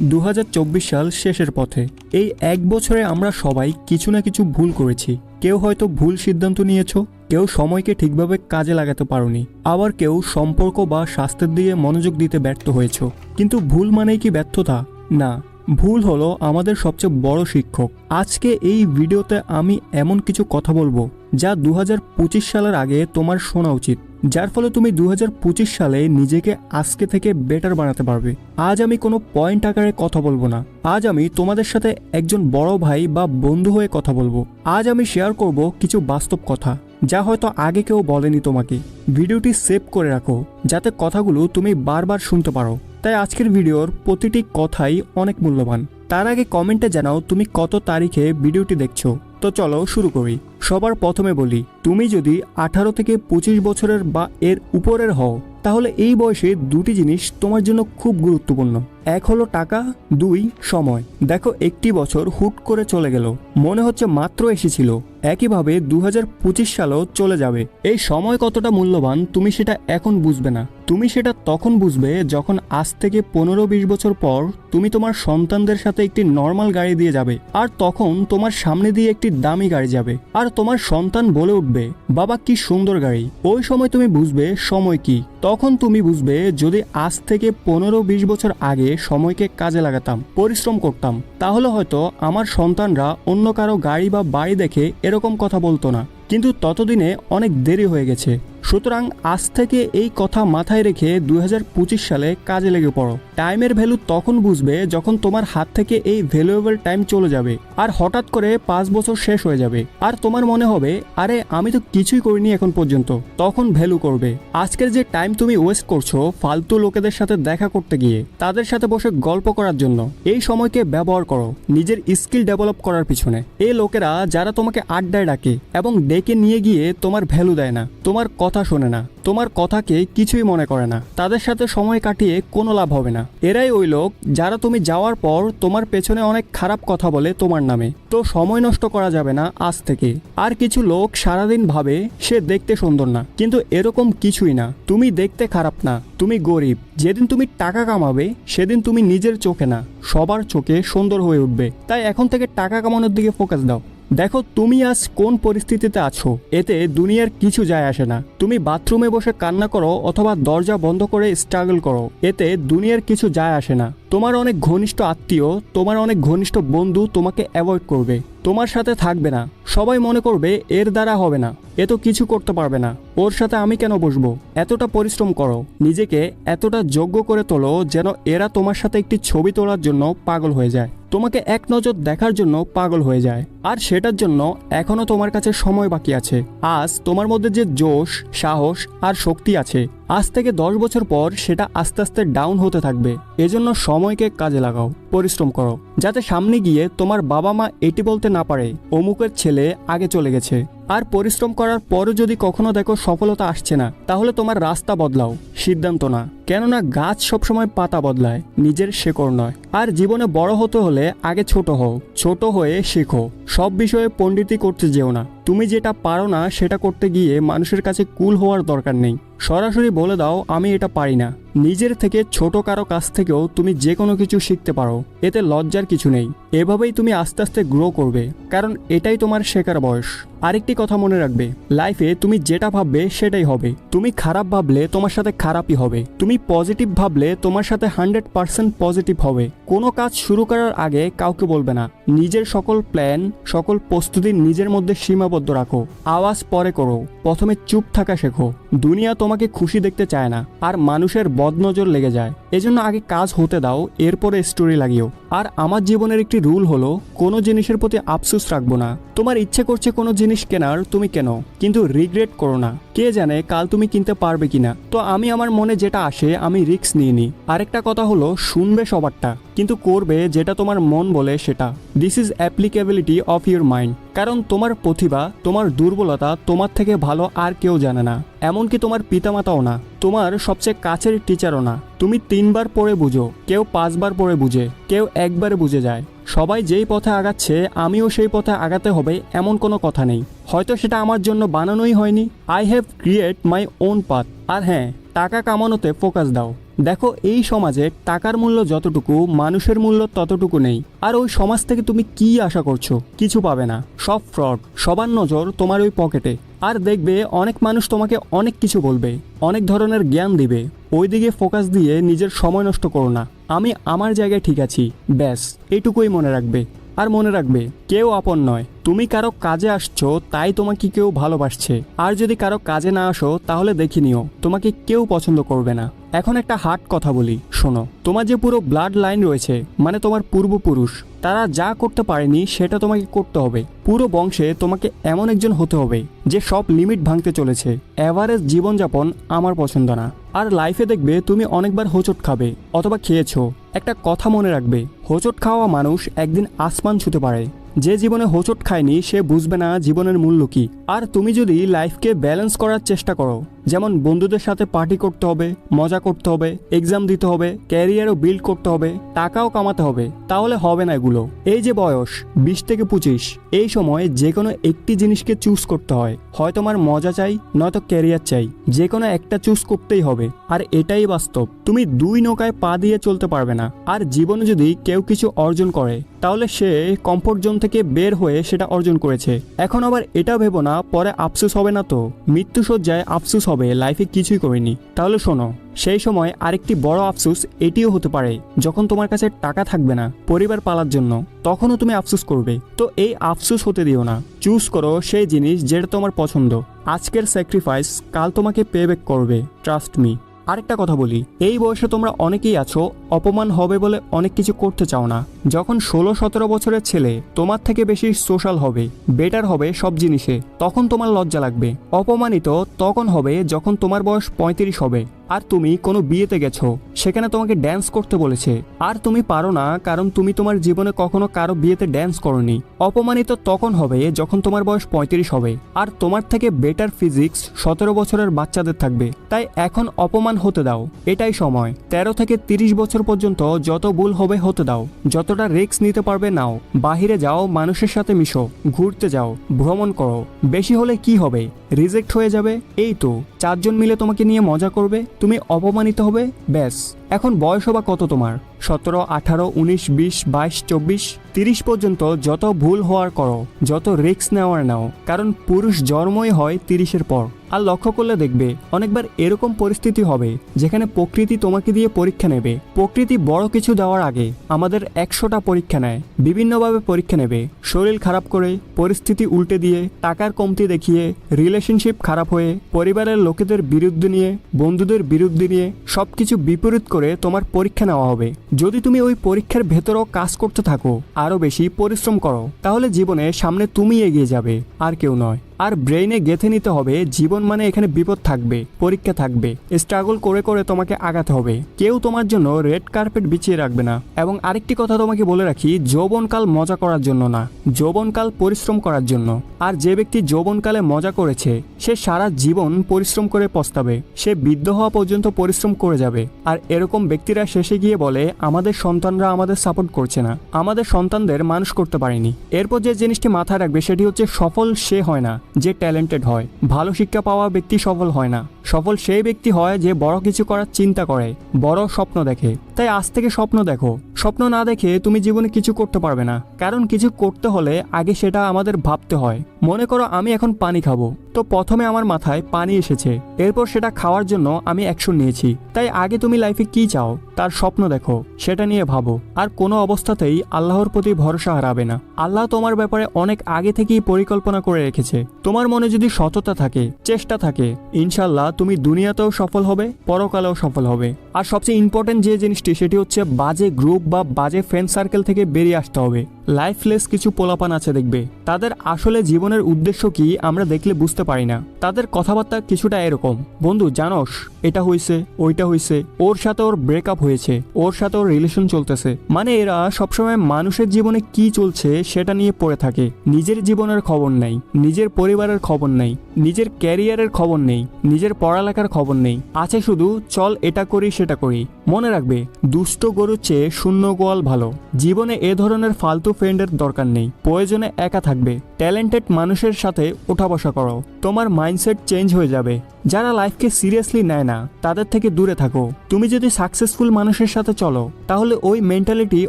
দু হাজার চব্বিশ সাল শেষের পথে। এই এক বছরে আমরা সবাই কিছু না কিছু ভুল করেছি। কেউ হয়তো ভুল সিদ্ধান্ত নিয়েছো, কেউ সময়কে ঠিকভাবে কাজে লাগাতে পারোনি। আবার কেউ সম্পর্ক বা স্বাস্থ্যের দিকে মনোযোগ দিতে ব্যর্থ হয়েছ। কিন্তু ভুল মানেই কি ব্যর্থতা? না। ভুল হলো আমাদের সবচেয়ে বড় শিক্ষক। আজকে এই ভিডিওতে আমি এমন কিছু কথা বলব যা দু হাজার পঁচিশ সালের আগে তোমার শোনা উচিত, যার ফলে তুমি দু হাজার পঁচিশ সালে নিজেকে আজকে থেকে বেটার বানাতে পারবে। আজ আমি কোনো পয়েন্ট আকারে কথা বলব না। আজ আমি তোমাদের সাথে একজন বড় ভাই বা বন্ধু হয়ে কথা বলব। আজ আমি শেয়ার করব কিছু বাস্তব কথা, যা হয়তো আগে কেউ বলেনি তোমাকে। ভিডিওটি সেভ করে রাখো, যাতে কথাগুলো তুমি বারবার শুনতে পারো। তাই আজকের ভিডিওর প্রতিটি কথাই অনেক মূল্যবান। তার আগে কমেন্টে জানাও তুমি কত তারিখে ভিডিওটি দেখছ। তো চলো শুরু করি। সবার প্রথমে বলি, তুমি যদি আঠারো থেকে পঁচিশ বছরের বা এর উপরের হও, তাহলে এই বয়সে দুটি জিনিস তোমার জন্য খুব গুরুত্বপূর্ণ। এক হলো টাকা, দুই সময়। দেখো, একটি বছর হুট করে চলে গেল। মনে হচ্ছে মাত্র এসেছিল। একইভাবে দু হাজার পঁচিশ সালও চলে যাবে। এই সময় কতটা মূল্যবান, তুমি সেটা এখন বুঝবে না। তুমি সেটা তখন বুঝবে যখন আজ থেকে পনেরো বিশ বছর পর তুমি তোমার সন্তানদের সাথে একটি নর্মাল গাড়ি দিয়ে যাবে। আর তখন তোমার সামনে দিয়ে একটি দামি গাড়ি যাবে। আর তোমার সন্তান বলে উঠবে, বাবা, কি সুন্দর গাড়ি। ওই সময় তুমি বুঝবে সময় কি। তখন তুমি বুঝবে যদি আজ থেকে পনেরো বিশ বছর আগে সময়কে কাজে লাগাতাম, পরিশ্রম করতাম। তাহলে হয়তো আমার সন্তানরা অন্য কারও গাড়ি বা বাড়ি দেখে এরকম কথা বলতো না। কিন্তু ততদিনে অনেক দেরি হয়ে গেছে। সুতরাং আজ থেকে এই কথা মাথায় রেখে দুই হাজার পঁচিশ সালে কাজে লেগে পড়ো। টাইমের ভ্যালু তখন বুঝবে যখন তোমার হাত থেকে এই ভ্যালুয়েবল টাইম চলে যাবে, আর হঠাৎ করে পাঁচ বছর শেষ হয়ে যাবে। আর তোমার মনে হবে, আরে, আমি তো কিছুই করিনি এখন পর্যন্ত। তখন ভ্যালু করবে। আজকের যে টাইম তুমি ওয়েস্ট করছ ফালতু লোকেদের সাথে দেখা করতে গিয়ে, তাদের সাথে বসে গল্প করার জন্য। এই সময়কে ব্যবহার করো, নিজের স্কিল ডেভেলপ করার পিছনে। এই লোকেরা যারা তোমাকে আড্ডায় ডাকে এবং ডেকে নিয়ে গিয়ে তোমার ভ্যালু দেয় না, তোমার কথা শোনে না। তোমার কথাকে কিছুই মনে করে না। তাদের সাথে সময় কাটিয়ে কোনো লাভ হবে না। এরাই ওই লোক যারা তুমি যাওয়ার পর তোমার পেছনে অনেক খারাপ কথা বলে তোমার নামে। তো সময় নষ্ট করা যাবে না আজ থেকে। আর কিছু লোক সারাদিন ভাবে সে দেখতে সুন্দর না। কিন্তু এরকম কিছুই না। তুমি দেখতে খারাপ না। তুমি গরিব। যেদিন তুমি টাকা কামাবে, সেদিন তুমি নিজের চোখে না। সবার চোখে সুন্দর হয়ে উঠবে। তাই এখন থেকে টাকা কামানোর দিকে ফোকাস দাও। দেখো, তুমি আজ কোন পরিস্থিতিতে আছো? এতে দুনিয়ার কিছু যায় আসে না। তুমি বাথরুমে বসে কান্না করো অথবা দরজা বন্ধ করে স্ট্রাগল করো। এতে দুনিয়ার কিছু যায় আসে না। তোমার অনেক ঘনিষ্ঠ আত্মীয়, তোমার অনেক ঘনিষ্ঠ বন্ধু তোমাকে অ্যাভয়েড করবে। তোমার সাথে থাকবে না। সবাই মনে করবে, এর দ্বারা হবে না। এ তো কিছু করতে পারবে না। ওর সাথে আমি কেন বসবো? এতটা পরিশ্রম করো। নিজেকে এতটা যোগ্য করে তোলো যেন এরা তোমার সাথে একটি ছবি তোলার জন্য পাগল হয়ে যায়। তোমাকে এক নজর দেখার জন্য পাগল হয়ে যায়। আর সেটার জন্য এখনও তোমার কাছে সময় বাকি আছে। আজ তোমার মধ্যে যে জোশ, সাহস আর শক্তি আছে, আজ থেকে দশ বছর পর সেটা আস্তে আস্তে ডাউন হতে থাকবে। এজন্য সময়কে কাজে লাগাও, পরিশ্রম করো, যাতে সামনে গিয়ে তোমার বাবা মা এটি বলতে না পারে, অমুকের ছেলে আগে চলে গেছে। আর পরিশ্রম করার পরও যদি কখনো দেখো সফলতা আসছে না, তাহলে তোমার রাস্তা বদলাও, সিদ্ধান্ত না কেননা গাছ সবসময় পাতা বদলায়, নিজের শেকড় নয়। আর জীবনে বড় হতে হলে আগে ছোট হও, ছোট হয়ে শেখো। সব বিষয়ে পণ্ডিতি করতে যেও না। তুমি যেটা পারো না, সেটা করতে গিয়ে মানুষের কাছে কুল হওয়ার দরকার নেই। সরাসরি বলে দাও, আমি এটা পারি না। নিজের থেকে ছোট কারও কাছ থেকেও তুমি যে কোনো কিছু শিখতে পারো। এতে লজ্জার কিছু নেই। এভাবেই তুমি আস্তে আস্তে গ্রো করবে। কারণ এটাই তোমার শেখার বয়স। আরেকটি কথা মনে রাখবে। লাইফে তুমি যেটা ভাববে, সেটাই হবে। তুমি খারাপ ভাবলে তোমার সাথে খারাপই হবে। তুমি পজিটিভ ভাবলে তোমার সাথে হান্ড্রেড পারসেন্ট পজিটিভ হবে। কোনো কাজ শুরু করার আগে কাউকে বলবে না। নিজের সকল প্ল্যান, সকল প্রস্তুতি নিজের মধ্যে সীমাবদ্ধ রাখো। আওয়াজ পরে করো। প্রথমে চুপ থাকা শেখো। দুনিয়া তোমাকে খুশি দেখতে চায় না, আর মানুষের বদনজর লেগে যায়। এজন্য আগে কাজ হতে দাও, এরপরে স্টোরি লাগিও। আর আমার জীবনের একটি রুল হলো, কোনো জিনিসের প্রতি আফসোস রাখব না। তোমার ইচ্ছে করছে কোনো জিনিস কেনার, তুমি কেন, কিন্তু রিগ্রেট করো না। কে জানে, কাল তুমি কিনতে পারবে কিনা। তো আমি আমার মনে যেটা আসে, আমি রিস্ক নিয়ে নিই। আরেকটা কথা হলো, শুনবে সবারটা, কিন্তু করবে যেটা তোমার মন বলে সেটা। This is applicability of your mind কারণ তোমার প্রতিভা, তোমার দুর্বলতা তোমার থেকে ভালো আর কেউ জানে না। এমনকি তোমার পিতামাতাও না। তোমার সবচেয়ে কাছের টিচারও না। তুমি তিনবার পড়ে বুঝো। কেউ পাঁচবার পড়ে বুঝে। কেউ একবার বুঝে যায়। সবাই যেই পথে আগাচ্ছে, আমিও সেই পথে আগাতে হবে এমন কোনো কথা নেই। হয়তো সেটা আমার জন্য বানানোই হয়নি। I have create my own path আর হ্যাঁ টাকা কামানোতে ফোকাস দাও। দেখো, এই সমাজে টাকার মূল্য যতটুকু, মানুষের মূল্য ততটুকু নেই। আর ওই সমাজ থেকে তুমি কি আশা করছ? কিছু পাবে না। সব ফ্রড। সবার নজর তোমার ওই পকেটে। আর দেখবে, অনেক মানুষ তোমাকে অনেক কিছু বলবে। অনেক ধরনের জ্ঞান দিবে। ওই দিকে ফোকাস দিয়ে নিজের সময় নষ্ট করো না। আমি আমার জায়গায় ঠিক আছি। ব্যাস এইটুকুই মনে রাখবে। আর মনে রাখবে, কেউ আপন নয়। তুমি কারও কাজে আসছো, তাই তোমাকে কেউ ভালোবাসছে। আর যদি কারও কাজে না আসো, তাহলে দেখে নিও, তোমাকে কেউ পছন্দ করবে না। এখন একটা হার্ট কথা বলি, শোনো। তোমার যে পুরো ব্লাড লাইন রয়েছে মানে তোমার পূর্বপুরুষ, তারা যা করতে পারেনি, সেটা তোমাকে করতে হবে। পুরো বংশে তোমাকে এমন একজন হতে হবে, যে সব লিমিট ভাঙতে চলেছে। অ্যাভারেজ জীবনযাপন আমার পছন্দ না। আর লাইফে দেখবে তুমি অনেকবার হোঁচট খাবে অথবা খেয়েছো। একটা কথা মনে রাখবে, হোঁচট খাওয়া মানুষ একদিন আসমান ছুতে পারে। যে জীবনে হোঁচট খায়নি, সে বুঝবে না জীবনের মূল্য কি। আর তুমি যদি লাইফকে ব্যালেন্স করার চেষ্টা করো, যেমন বন্ধুদের সাথে পার্টি করতে হবে, মজা করতে হবে, এক্সাম দিতে হবে, ক্যারিয়ারও বিল্ড করতে হবে, টাকাও কামাতে হবে, তাহলে হবে না এগুলো। এই যে বয়স, বিশ থেকে পঁচিশ, এই সময় যে কোনো একটি জিনিসকে চুজ করতে হয়। হয় তোমার মজা চাই, নয়তো ক্যারিয়ার চাই যে কোনো একটা চুজ করতেই হবে। আর এটাই বাস্তব। তুমি দুই নৌকায় পা দিয়ে চলতে পারবে না। আর জীবনে যদি কেউ কিছু অর্জন করে তাহলে সে কমফোর্ট জোন থেকে বের হয়ে সেটা অর্জন করেছে। এখন আবার এটা ভেবো না, পরে আফসোস হবে না তো? মৃত্যুসজ্জায় আফসোস হবে লাইফে কিছুই করিনি। তাহলে শোনো, সেই সময় আরেকটি বড় আফসোস এটিও হতে পারে, যখন তোমার কাছে টাকা থাকবে না, পরিবার পালার জন্য, তখনও তুমি আফসোস করবে। তো এই আফসোস হতে দিও না। চুজ করো সেই জিনিস যেটা তোমার পছন্দ। আজকের স্যাক্রিফাইস কাল তোমাকে পে করবে ট্রাস্ট মি আরেকটা কথা বলি, এই বয়সে তোমরা অনেকেই আছো, অপমান হবে বলে অনেক কিছু করতে চাও না। যখন ষোলো সতেরো বছরের ছেলে, তোমার থেকে বেশি সোশ্যাল হবে, বেটার হবে সব জিনিসে, তখন তোমার লজ্জা লাগবে। অপমানিত তখন হবে যখন তোমার বয়স পঁয়ত্রিশ হবে। আর তুমি কোনো বিয়েতে গেছো, সেখানে তোমাকে ড্যান্স করতে বলেছে। আর তুমি পারো না, কারণ তুমি তোমার জীবনে কখনো কারও বিয়েতে ড্যান্স করনি। অপমানিত তখন হবে যখন তোমার বয়স পঁয়ত্রিশ হবে। আর তোমার থেকে বেটার ফিজিক্স সতেরো বছরের বাচ্চাদের থাকবে। তাই এখন অপমান হতে দাও। এটাই সময়। তেরো থেকে তিরিশ বছর পর্যন্ত যত ভুল হবে হতে দাও। যতটা রিস্ক নিতে পারবে নাও। বাহিরে যাও, মানুষের সাথে মিশো। ঘুরতে যাও। ভ্রমণ করো। বেশি হলে কি হবে? রিজেক্ট হয়ে যাবে? এই তো। চারজন মিলে তোমাকে নিয়ে মজা করবে? তুমি অপমানিত হবে? ব্যাস। এখন বয়স বা কত তোমার? সতেরো, আঠারো, উনিশ, বিশ, বাইশ, চব্বিশ, তিরিশ পর্যন্ত যত ভুল হওয়ার করো, যত রিস্ক নেওয়ার নাও, কারণ পুরুষ জন্মই হয় তিরিশের পর। আর লক্ষ্য করলে দেখবে, অনেকবার এরকম পরিস্থিতি হবে, যেখানে প্রকৃতি তোমাকে দিয়ে পরীক্ষা নেবে। প্রকৃতি বড় কিছু দেওয়ার আগে আমাদের একশোটা পরীক্ষা নেয়, বিভিন্নভাবে পরীক্ষা নেবে। শরীর খারাপ করে, পরিস্থিতি উল্টে দিয়ে, টাকার কমতি দেখিয়ে রিলেশনশিপ খারাপ হয়ে, পরিবারের লোকেদের বিরুদ্ধে নিয়ে, বন্ধুদের বিরুদ্ধে নিয়ে সব কিছু বিপরীত করে তোমার পরীক্ষা নেওয়া হবে। যদি তুমি ওই পরীক্ষার ভেতরও কাজ করতে থাকো, আরও বেশি পরিশ্রম করো, তাহলে জীবনে সামনে তুমি এগিয়ে যাবে, আর কেউ নয়। আর ব্রেইনে গেঁথে নিতে হবে, জীবন মানে এখানে বিপদ থাকবে, পরীক্ষা থাকবে স্ট্রাগল করে করে তোমাকে আগাতে হবে। কেউ তোমার জন্য রেড কার্পেট বিছিয়ে রাখবে না। এবং আরেকটি কথা তোমাকে বলে রাখি, যৌবনকাল মজা করার জন্য না, যৌবনকাল পরিশ্রম করার জন্য। আর যে ব্যক্তি যৌবনকালে মজা করেছে, সে সারা জীবন পরিশ্রম করে পস্তাবে, সে বৃদ্ধ হওয়া পর্যন্ত পরিশ্রম করে যাবে। আর এরকম ব্যক্তিরা শেষে গিয়ে বলে, আমাদের সন্তানরা আমাদের সাপোর্ট করছে না, আমাদের সন্তানদের মানুষ করতে পারেনি। এরপর যে জিনিসটি মাথায় রাখবে, সেটি হচ্ছে সফল সে হয় না। যে ট্যালেন্টেড হয়, ভালো শিক্ষা পাওয়া ব্যক্তি সফল হয় না। সফল সেই ব্যক্তি হয় যে বড় কিছু করার চিন্তা করে, বড় স্বপ্ন দেখে। তাই আজ থেকে স্বপ্ন দেখো। স্বপ্ন না দেখে তুমি জীবনে কিছু করতে পারবে না। কারণ কিছু করতে হলে আগে সেটা আমাদের ভাবতে হয়। মনে করো আমি এখন পানি খাব। তো প্রথমে আমার মাথায় পানি এসেছে। এরপর সেটা খাওয়ার জন্য আমি অ্যাকশন নিয়েছি। তাই আগে তুমি লাইফে কি চাও, তার স্বপ্ন দেখো, সেটা নিয়ে ভাবো। আর কোনো অবস্থাতেই আল্লাহর প্রতি ভরসা হারাবে না। আল্লাহ তোমার ব্যাপারে অনেক আগে থেকেই পরিকল্পনা করে রেখেছে। তোমার মনে যদি সততা থাকে, চেষ্টা থাকে ইনশাল্লাহ তুমি দুনিয়াতেও সফল হবে, পরকালেও সফল হবে। আর সবচেয়ে ইম্পর্টেন্ট যে জিনিসটি, সেটি হচ্ছে বাজে গ্রুপ বা বাজে ফ্রেন্ড সার্কেল থেকে বেরিয়ে আসতে হবে। লাইফলেস কিছু পোলাপান আছে দেখবে। তাদের আসলে জীবনের উদ্দেশ্য কি আমরা দেখলে বুঝতে পারি না। তাদের কথাবার্তা কিছুটা এরকম। বন্ধু, জানোস, এটা হয়েছে ওইটা হয়েছে ওর সাথে ওর ব্রেকআপ হয়েছে, ওর সাথে ওর রিলেশন চলতেছে। মানে এরা সবসময় মানুষের জীবনে কি চলছে সেটা নিয়ে পড়ে থাকে। নিজের জীবনের খবর নেই, নিজের পরিবারের খবর নেই। নিজের ক্যারিয়ারের খবর নেই, নিজের পড়ালেখার খবর নেই। আছে শুধু, চল এটা করি, সেটা করি। মনে রাখবে দুষ্ট গরুর চেয়ে শূন্য গোয়াল ভালো। জীবনে এ ধরনের ফালতু ফ্রেন্ডের দরকার নেই। প্রয়োজনে একা থাকবে। ট্যালেন্টেড মানুষের সাথে ওঠা বসা করো। তোমার মাইন্ডসেট চেঞ্জ হয়ে যাবে। যারা লাইফকে সিরিয়াসলি নেয় না, তাদের থেকে দূরে থাকো। তুমি যদি সাকসেসফুল মানুষের সাথে চলো, তাহলে ওই মেন্টালিটি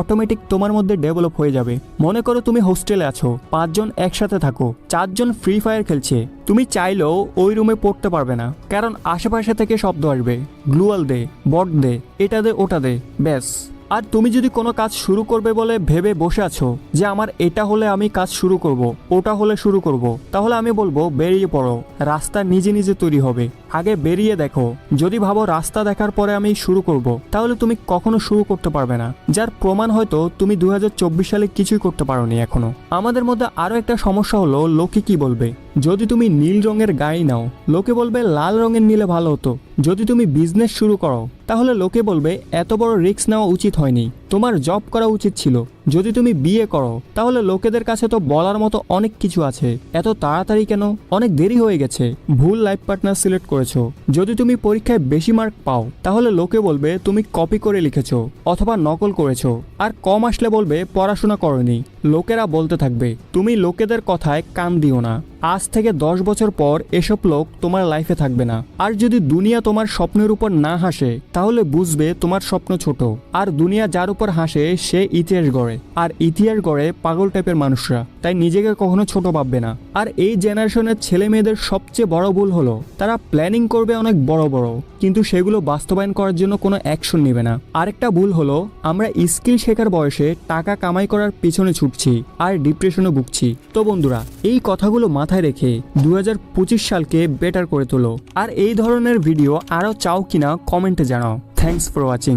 অটোমেটিক তোমার মধ্যে ডেভেলপ হয়ে যাবে। মনে করো তুমি হোস্টেলে আছো, পাঁচজন একসাথে থাকো, চারজন ফ্রি ফায়ার খেলছে। তুমি চাইলেও ওই রুমে পড়তে পারবে না, কারণ আশেপাশে থেকে শব্দ আসবে। গ্লুয়াল দে, বট দে, এটা দে, ওটা দে, ব্যাস। আর তুমি যদি কোনো কাজ শুরু করবে বলে ভেবে বসে আছো যে আমার এটা হলে আমি কাজ শুরু করব, ওটা হলে শুরু করব, তাহলে আমি বলব বেরিয়ে পড়ো, রাস্তা নিজে নিজে তৈরি হবে। আগে বেরিয়ে দেখো। যদি ভাবো রাস্তা দেখার পরে আমি শুরু করব, তাহলে তুমি কখনো শুরু করতে পারবে না। যার প্রমাণ হয়তো তুমি দু হাজার চব্বিশ সালে কিছুই করতে পারোনি এখনও। আমাদের মধ্যে আরও একটা সমস্যা হলো, লোকে কি বলবে? যদি তুমি নীল রঙের গাড়ি নাও, লোকে বলবে লাল রঙের নিলে ভালো হতো। যদি তুমি বিজনেস শুরু করো, তাহলে লোকে বলবে এত বড় রিস্ক নেওয়া উচিত হয়নি। তোমার জব করা উচিত ছিল। যদি তুমি বিয়ে করো, তাহলে লোকেদের কাছে তো বলার মতো অনেক কিছু আছে। এত তাড়াতাড়ি কেন? অনেক দেরি হয়ে গেছে। ভুল লাইফ পার্টনার সিলেক্ট করেছ। যদি তুমি পরীক্ষায় বেশি মার্ক পাও, তাহলে লোকে বলবে তুমি কপি করে লিখেছো অথবা নকল করেছ। আর কম আসলে বলবে পড়াশোনা করনি। লোকেরা বলতে থাকবে, তুমি লোকেদের কথায় কান দিও না। আজ থেকে দশ বছর পর এসব লোক তোমার লাইফে থাকবে না। আর যদি দুনিয়া তোমার স্বপ্নের উপর না হাসে, তাহলে বুঝবে তোমার স্বপ্ন ছোট। আর দুনিয়া যার উপর হাসে, সে ইতিহাস গড়ে। আর ইতিহাস গড়ে পাগল টাইপের মানুষরা। তাই নিজেকে কখনো ছোট ভাববে না। আর এই জেনারেশনের ছেলে মেয়েদের সবচেয়ে বড় ভুল হলো, তারা প্ল্যানিং করবে অনেক বড় বড়। কিন্তু সেগুলো বাস্তবায়ন করার জন্য কোনো অ্যাকশন নেবে না। আরেকটা ভুল হলো, আমরা স্কিল শেখার বয়সে টাকা কামাই করার পিছনে ছুটছি, আর ডিপ্রেশনে ভুগছি। তো বন্ধুরা, এই কথাগুলো মাথায় রেখে দু হাজার পঁচিশ সালকে বেটার করে তোলো। আর এই ধরনের ভিডিও আরও চাও কিনা কমেন্টে জানাও। Thanks for watching